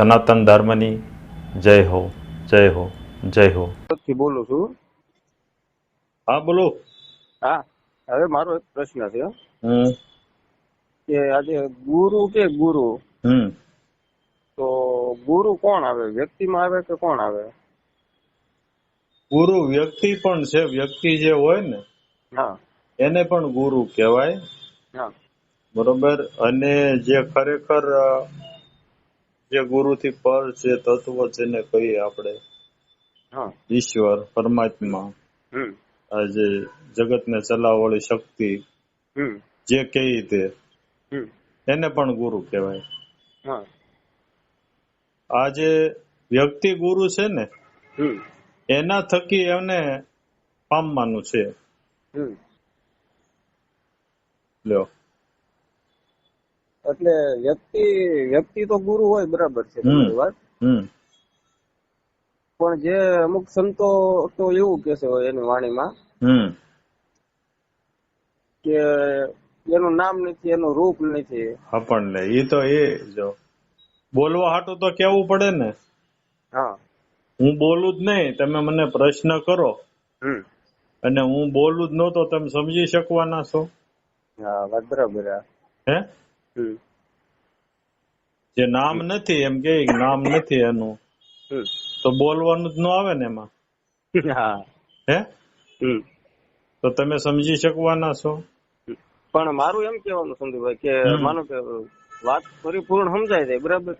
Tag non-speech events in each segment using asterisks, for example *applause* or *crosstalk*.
સનાતન ધર્મની જય હો જય હો જય હો. બોલું છું. હા બોલો. હા હવે મારો એક પ્રશ્ન છે. કે આજે ગુરુ કે ગુરુ? તો ગુરુ કોણ આવે? વ્યક્તિમાં આવે કે કોણ આવે? ગુરુ વ્યક્તિ પણ છે વ્યક્તિ જે હોય ને હા. એને પણ ગુરુ કહેવાય. હા. બરોબર? અને જે ખરેખર જે ગુરુથી પર જે તત્વ જેને કહીએ આપણે ઈશ્વર પરમાત્મા આ જે જગતને ચલાવવાળી શક્તિ જે કહી તે એને પણ ગુરુ કહેવાય. આ જે વ્યક્તિ ગુરુ છે ને એના થકી એને પામવાનું છે. લ્યો. એટલે વ્યક્તિ વ્યક્તિ તો ગુરુ હોય બરાબર છે વાત. પણ જે અમુક સંતો તો એવું કે છે એની વાણીમાં કે એનું નામ નથી એનું રૂપ નથી. આપણને એ તો એ જો બોલવા હાટું તો કેવું પડે ને? હા. હું બોલું જ નહીં તમે મને પ્રશ્ન કરો. હમ. અને હું બોલું જ નહોતો તમે સમજી શકવાના છો. હા વાત બરાબર હા? જે નામ નથી એમ કે નામ નથી એનું. તો બોલવાનું જ ન આવે ને એમાં. હા. હે? તો તમે સમજી શકવાના છો. પણ મારું એમ કેવાનું સંદીપભાઈ કે માનો કે વાત પરિપૂર્ણ સમજાય જાય બરાબર?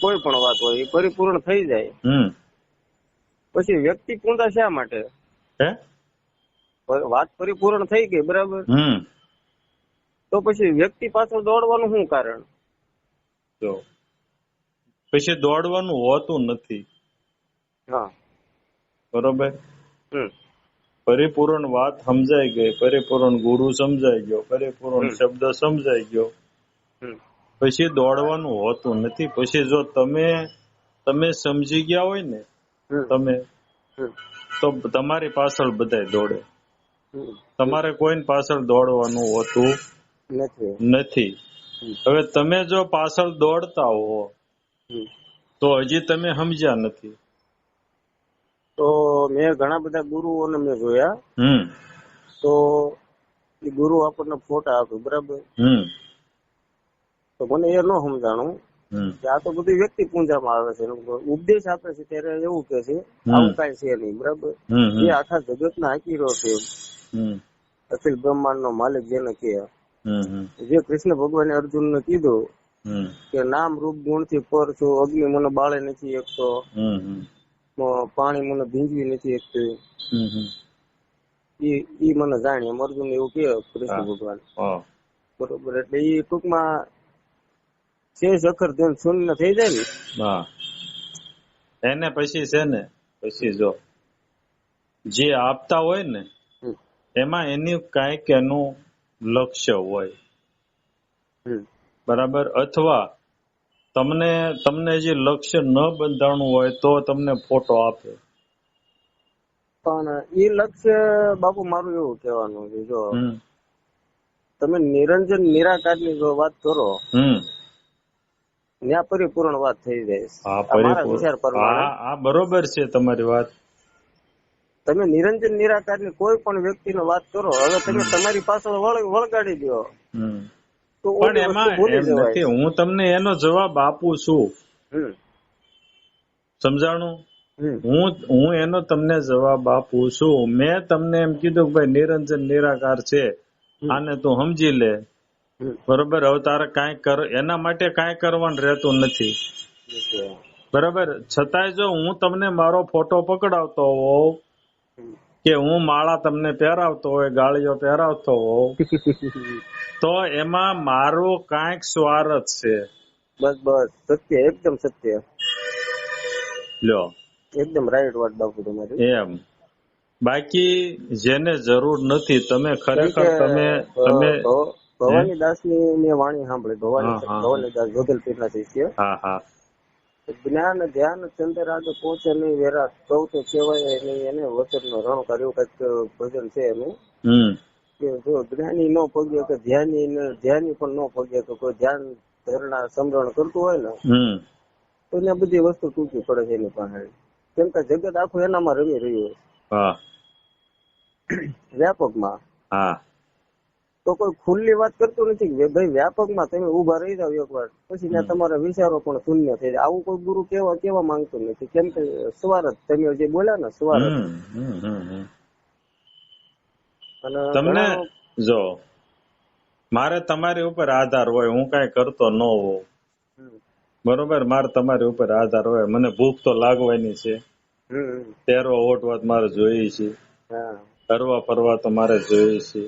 કોઈ પણ વાત હોય એ પરિપૂર્ણ થઈ જાય. પછી વ્યક્તિ પૂંદા શા માટે? હે? વાત પરિપૂર્ણ થઈ ગઈ બરાબર? તો પછી વ્યક્તિ પાછળ દોડવાનું શું કારણ? જો પછી દોડવાનું હોતું નથી. હા. બરોબર? પરિપૂર્ણ વાત સમજાઈ ગઈ પરિપૂર્ણ ગુરુ સમજાઈ ગયો પરિપૂર્ણ શબ્દ સમજાઈ ગયો. પછી દોડવાનું હોતું નથી. પછી જો તમે તમે સમજી ગયા હોય ને તમે તો તમારી પાછળ બધાય દોડે. તમારે કોઈની પાછળ દોડવાનું હોતું નથી. નથી. હવે તમે જો પાછળ દોડતા હો તો હજી તમે સમજ્યા નથી. તો મેં ઘણા બધા ગુરુઓને મેં જોયા. હમ. તો એ ગુરુ આપણને ફોટા આપે બરાબર? હમ. તો મને એ ન સમજાણું કે આ તો બધી વ્યક્તિ પૂંજામાં આવે છે. ઉપદેશ આપે છે ત્યારે એવું કે છે. આવું કઈ છે નહીં બરાબર? એ આખા જગત જગતના હાકીરો છે. અખિલ બ્રહ્માંડ નો માલિક જેને કહે. હમ હમ જે કૃષ્ણ ભગવાને અર્જુનને કીધું કે નામ રૂપ ગુણથી પર છું અગ્નિ મને બાળે નથી હમ હમ. પાણી મને ભીંજવી નથી એક હમ ઈ મને જાણે એમ અર્જુન એવું કે કૃષ્ણ ભગવાન. બરોબર એટલે ઈ ટૂંકમાં શેષ અખર ધ્યાન શૂન્ય થઈ જાય ને એને પછી છે ને પછી જો જે આપતા હોય ને. એમાં એની કાંઈક એનું લક્ષ્ય હોય. બરાબર? અથવા તમને તમને જે લક્ષ્ય ન બંધાણું હોય તો તમને ફોટો આપે. પણ એ લક્ષ્ય બાપુ મારું એવું કહેવાનું છે જો તમે નિરંજન નિરાકારની જો વાત કરો ત્યાં પરિપૂર્ણ વાત થઈ જાય. આ બરોબર છે તમારી વાત. તમે નિરંજન નિરાકારની કોઈ પણ વ્યક્તિ વાત કરો હવે તમે તમારી પાછળ વળગાડી દો. પણ એમાં એમ નથી હું તમને એનો જવાબ આપું છું. સમજાણું? હું હું એનો તમને જવાબ આપું છું. મેં તમને એમ કીધું કે ભાઈ નિરંજન નિરાકાર છે. આને તું સમજી લે. બરોબર? હવે તારે કાંઈ કર એના માટે કાંઈ કરવાનું રહેતું નથી. બરાબર? છતાંય જો હું તમને મારો ફોટો પકડાવતો હોઉં. કે હું માળા તમને પહેરાવતો હોય ગાળીઓ પહેરાવતો હોઉં તો એમાં મારો કાંઈક સ્વાર્થ છે. બસ બસ. સત્ય એકદમ સત્ય. લ્યો. એકદમ રાઈટ વાત બાપુ તમારી. એમ. બાકી જેને જરૂર નથી તમે ખરેખર તમે તમે ભવાની દાસની મેં વાણી સાંભળી. ભવાની. ભવાની દાસ જોગલપીર ના શિષ્ય. હા હા. જ્ઞાન ધ્યાન ચંદ્ર આગળ પહોંચે નહીં વેરા કહું તો કહેવાય નહીં એને વચન નો રણ કર્યું કંઈક ભજન છે એનું. કે જો જ્ઞાની ન પગે કે ધ્યાની ધ્યાની પણ ન પગે તો કોઈ ધ્યાન ધરણા સમરણ કરતું હોય ને હમ. તો એને બધી વસ્તુ તૂટી પડે છે એની પાસે કેમ કે જગત આખું એનામાં રમી રહ્યું હા. હોય વ્યાપકમાં. હા. તો કોઈ ખુલ્લી વાત કરતું નથી ભાઈ વ્યાપકમાં તમે ઊભા રહી જાવ એકવાર. પછી ત્યાં તમારા વિચારો પણ શૂન્ય થઈ જાય. આવું કોઈ ગુરુ કેવા કેવા માંગતું નથી. કેમ કે સ્વાર્થ તમે જે બોલ્યા ને સ્વાર્થ. તમને જો મારે તમારી ઉપર આધાર હોય હું કઈ કરતો ન હોઉં. બરોબર? મારે તમારી ઉપર આધાર હોય. મને ભૂખ તો લાગવાની છે. તેરવા ઓટવા મારે જોઈએ છે. હા. ફરવા ફરવા તો મારે જોઈએ છે.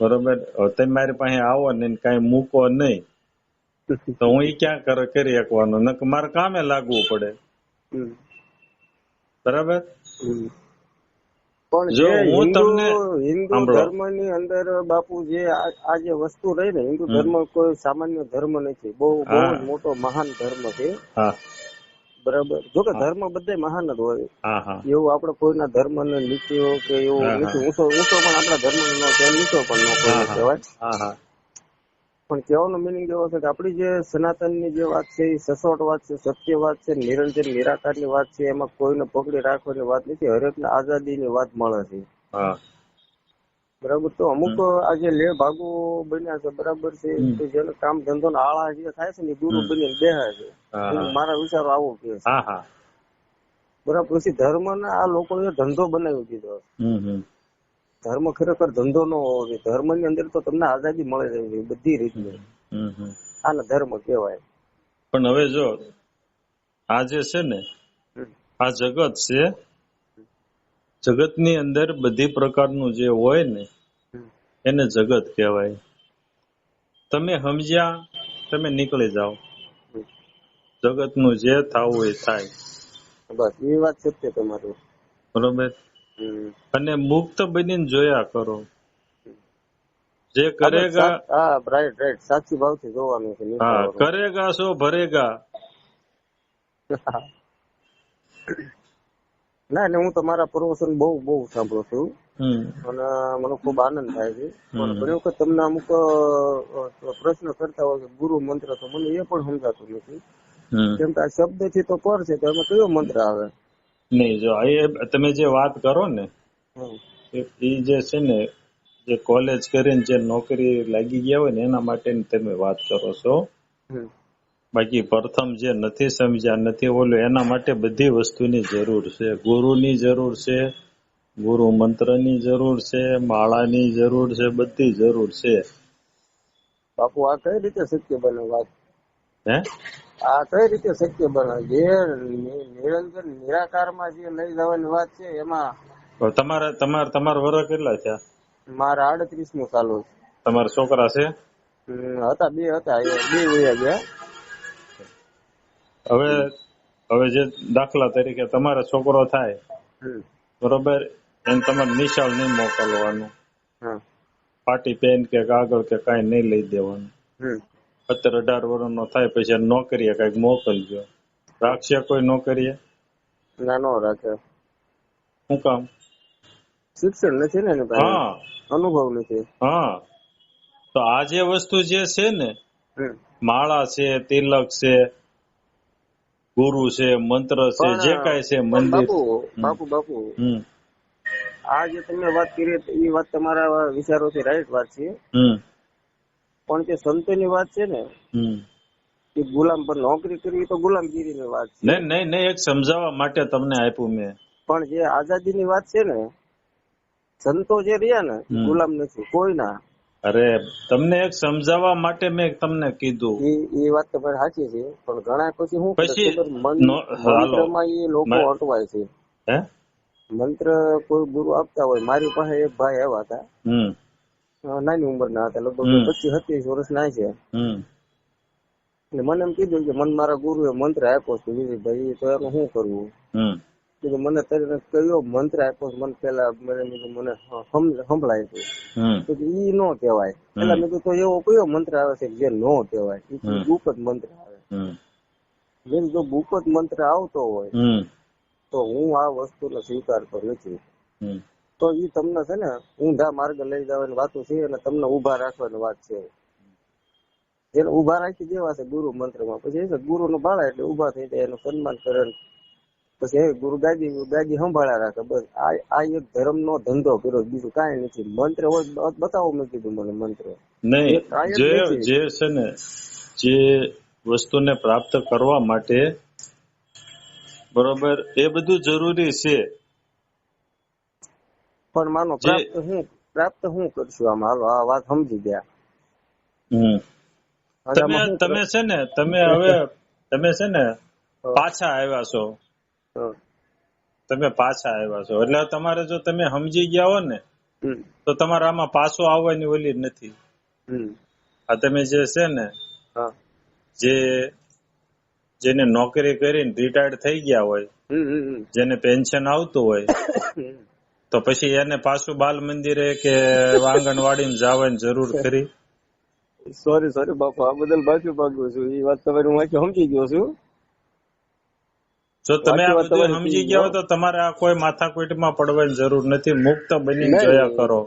બરોબર? તમે મારી પાસે આવો ને કઈ મૂકો નહીં. તો હું એ ક્યાં કરે? કરી શકવાનો. નક મારે કામે લાગવું પડે. બરાબર? પણ જો હું હિન્દુ તમને હિન્દુ સાંભળો. ધર્મની અંદર બાપુ જે આ જે વસ્તુ રહી ને હિન્દુ. ધર્મ કોઈ સામાન્ય ધર્મ નથી. બહુ બહુ મોટો મહાન ધર્મ છે. હા. બરાબર? જો કે ધર્મ બધે મહાન જ હોય. એવું આપણે કોઈના ધર્મ ને નીતિઓ કે એવું. નથી ઊંચો ઊંચો પણ આપણા ધર્મ નો નીચો પણ ન કહેવાય પણ કહેવાનો મિનિંગ એવો છે કે આપણી જે સનાતનની જે વાત છે એ સચોટ વાત છે સત્ય વાત છે નિરંજન નિરાકારની વાત છે એમાં કોઈને પકડી રાખવાની વાત નથી. હરેકને આઝાદી ની વાત મળે છે. બરાબર? તો અમુક આ જે લે ભાગો બન્યા છે બરાબર છે કે જેને કામ ધંધો ના આળા જે થાય છે ને ગુરુ હમ. બનીને છે. મારા વિચારો આવો કે હા હા. બરાબર પછી ધર્મ ને આ લોકો ધંધો બનાવી દીધો. ધર્મ ખરેખર ધંધો ન હોવો જોઈએ. ધર્મની અંદર તો તમને આઝાદી મળે છે બધી રીતની આને ધર્મ કહેવાય. પણ હવે જો આ જે છે ને આ જગત છે જગતની અંદર બધી પ્રકારનું જે હોય ને એને જગત કહેવાય. તમે સમજ્યા તમે નીકળી જાઓ. જગતનું જે થવું એ થાય. બસ એ વાત સત્ય તમારી. બરોબર? અને મુક્ત બનીને જોયા કરો. જે કરેગા હા રાઈટ રાઈટ સાચી ભાવથી જોવાનું છે હા કરેગા સો ભરેગા. *laughs* ના એટલે હું તમારા પ્રવચન બહુ બહુ સાંભળું છું. અને મને ખૂબ આનંદ થાય છે. પણ ઘણી વખત તમને અમુક પ્રશ્ન કરતા હોય કે ગુરુ મંત્ર તો મને એ પણ સમજાતું નથી. કેમ કે આ શબ્દથી તો પર છે તો એમાં કયો મંત્ર આવે? નહીં જો આ એ તમે જે વાત કરો ને. એ જે છે ને જે કોલેજ કરીને જે નોકરી લાગી ગયા હોય ને એના માટેની તમે વાત કરો છો. બાકી પ્રથમ જે નથી સમજ્યા નથી ઓલું એના માટે બધી વસ્તુની જરૂર છે. ગુરુની જરૂર છે ગુરુ મંત્રની જરૂર છે માળાની જરૂર છે બધી જરૂર છે. બાપુ આ કઈ રીતે શક્ય બને વાત? હે? આ કઈ રીતે શક્ય બને? જે નિ- નિરંજન નિરાકારમાં જે લઈ જવાની વાત છે એમાં તમારે તમારા તમારા તમારા વર કેટલા થયા? મારા આડત્રીસનું ચાલુ છે. તમારા છોકરા છે? હતા બે હતા બે વયા ગયા. હવે હવે જે દાખલા તરીકે તમારો છોકરો થાય બરોબર? એને તમારે નિશાળ નહીં મોકલવાનું. પાટી પેન કે કાગળ કે કઈ નહીં લઈ દેવાનું. અત્યારે સત્તર અઢાર વર્ષનો થાય પછી નોકરીએ કંઈક મોકલજો. રાખશે કોઈ નોકરીએ? ના નો રાખે. શું કામ? શિક્ષણ નથી ને હા. અનુભવ નથી. હા. તો આ જે વસ્તુ જે છે ને માળા છે તિલક છે ગુરુ છે મંત્ર છે જે કાંઈ છે મંદિર. બાપુ બાપુ આ જે તમે વાત કરી એ વાત તમારા વિચારોથી રાઈટ વાત છે. પણ જે સંતોની વાત છે ને એ ગુલામ પર નોકરી કરવી તો ગુલામગીરીની વાત છે. નહીં નહીં નહીં એક સમજાવવા માટે તમને આપ્યું મેં. પણ જે આઝાદીની વાત છે ને સંતો જે રહ્યા ને ગુલામ નથી કોઈના અરે તમને એક સમજાવવા માટે મેં તમને કીધું. એ એ વાત તમારી સાચી છે પણ ઘણા પછી હું પછી નો-. મંત્રમાં એ લોકો અટવાય છે. હે? મંત્ર કોઈ ગુરુ આપતા હોય મારી પાસે એક ભાઈ આવ્યા હતા. નાની ઉંમરના હતા લગભગ. પચીસ સત્યાવીસ વર્ષના છે. એટલે મને એમ કીધું કે મને મારા ગુરુએ મંત્ર આપ્યો છે વિજયભાઈ તો એનું શું કરવું? કીધું મને તરીને કયો મંત્ર આપ્યો મને પેલા મને કીધું મને સંભળાય છે. તો ઈ નો કહેવાય. પેલા મેં કીધું તો એવો કયો મંત્ર આવે છે જે નો કહેવાય. ગુપ્ત મંત્ર આવે. મેં જો ગુપ્ત મંત્ર આવતો હોય તો હું આ વસ્તુનો સ્વીકારતો નથી તો ઈ તમને છે ને ઊંધા માર્ગ લઈ જવાની વાતો છે અને તમને ઊભા રાખવાની વાત છે. જેને ઊભા રાખી દેવા છે ગુરુ મંત્રમાં. પછી ગુરુ ગુરુનું ભાળા એટલે ઊભા થઈ જાય એનું સન્માન કરે ને પછી એ ગુરુ ગાદી ગાદી સંભાળ્યા રાખે બસ આ આ એક ધર્મનો ધંધો કર્યો બીજું કાંઈ નથી. મંત્ર હોય બતાવો મેં કીધું મને મંત્ર. નહીં જે જે છે ને જે વસ્તુને પ્રાપ્ત કરવા માટે બરોબર એ બધું જરૂરી છે. પણ માનો પ્રાપ્ત હું પ્રાપ્ત હું કરશું આ હાલો આ વાત સમજી ગયા. તમે તમે છે ને તમે હવે તમે છે ને પાછા આવ્યા છો. તમે પાછા આવ્યા છો. એટલે તમારે જો તમે સમજી ગયા હો ને તો તમારે આમાં પાછો આવવાની ઓલી નથી. આ તમે જે છે ને જે જેને નોકરી કરીને રિટાયર્ડ થઈ ગયા હોય. જેને પેન્શન આવતું હોય તો પછી એને પાછું બાલ મંદિરે કે આંગણવાડી જવાની જરૂર ખરી? સોરી સોરી બાપુ. આ બદલ બાજુ ભાગું છું. એ વાત તમારી હું સમજી ગયો છું. જો તમે આ બધું સમજી ગયા હો તો તમારે આ કોઈ માથાકૂટમાં પડવાની જરૂર નથી. મુક્ત બની. જોયા કરો.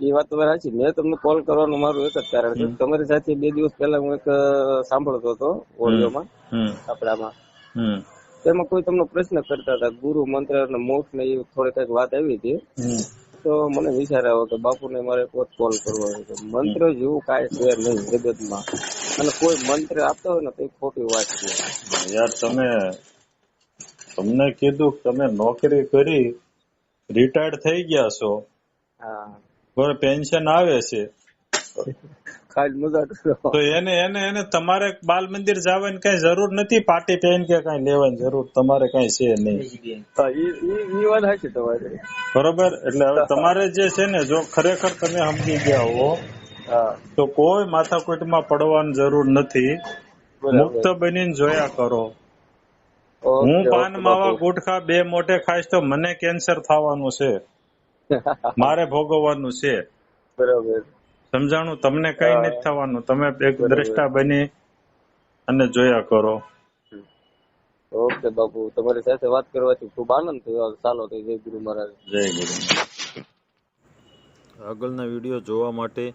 એ વાત તમારે સાચી. મેં તમને કોલ કરવાનું મારું એક જ કારણ છે. તમારી સાથે બે દિવસ પહેલા હું એક સાંભળતો હતો ઓડિયોમાં આપણામાં. તેમાં કોઈ તમને પ્રશ્ન કરતા હતા ગુરુ મંત્ર અને મોક્ષ ને એ થોડી કંઈક વાત આવી હતી. તો મને વિચાર આવ્યો કે બાપુને મારે પોત કોલ કરવો મંત્ર જેવું કાંઈ છે નહીં જગતમાં. અને કોઈ મંત્ર આપતો હોય ને તો ખોટી વાત છે. યાર તમે તમને કીધું કે તમે નોકરી કરી રિટાયર્ડ થઈ ગયા છો. હા. પેન્શન આવે છે. ખાલી તો એને એને એને તમારે બાલ મંદિર જવાની કઈ જરૂર નથી? પાર્ટી પેન કે કઈ લેવાની જરૂર તમારે કઈ છે નહીં? બરોબર? એટલે હવે તમારે જે છે ને જો ખરેખર તમે સમજી ગયા હા તો કોઈ માથાકૂટમાં પડવાની જરૂર નથી. મુક્ત બનીને જોયા કરો. હું પાન માવા ગુટખા બે મોટે ખાઈશ તો મને કેન્સર થવાનું છે. *laughs* મારે ભોગવવાનું છે. બરાબર. સમજાણું? તમને કઈ. નથી થવાનું. તમે એક દ્રષ્ટા બની અને જોયા કરો. ઓકે બાપુ. તમારી સાથે વાત કરવાથી ખૂબ આનંદ થયો. ચાલો તો જય ગુરુ મહારાજ. જય ગુરુ. આગળના વીડિયો જોવા માટે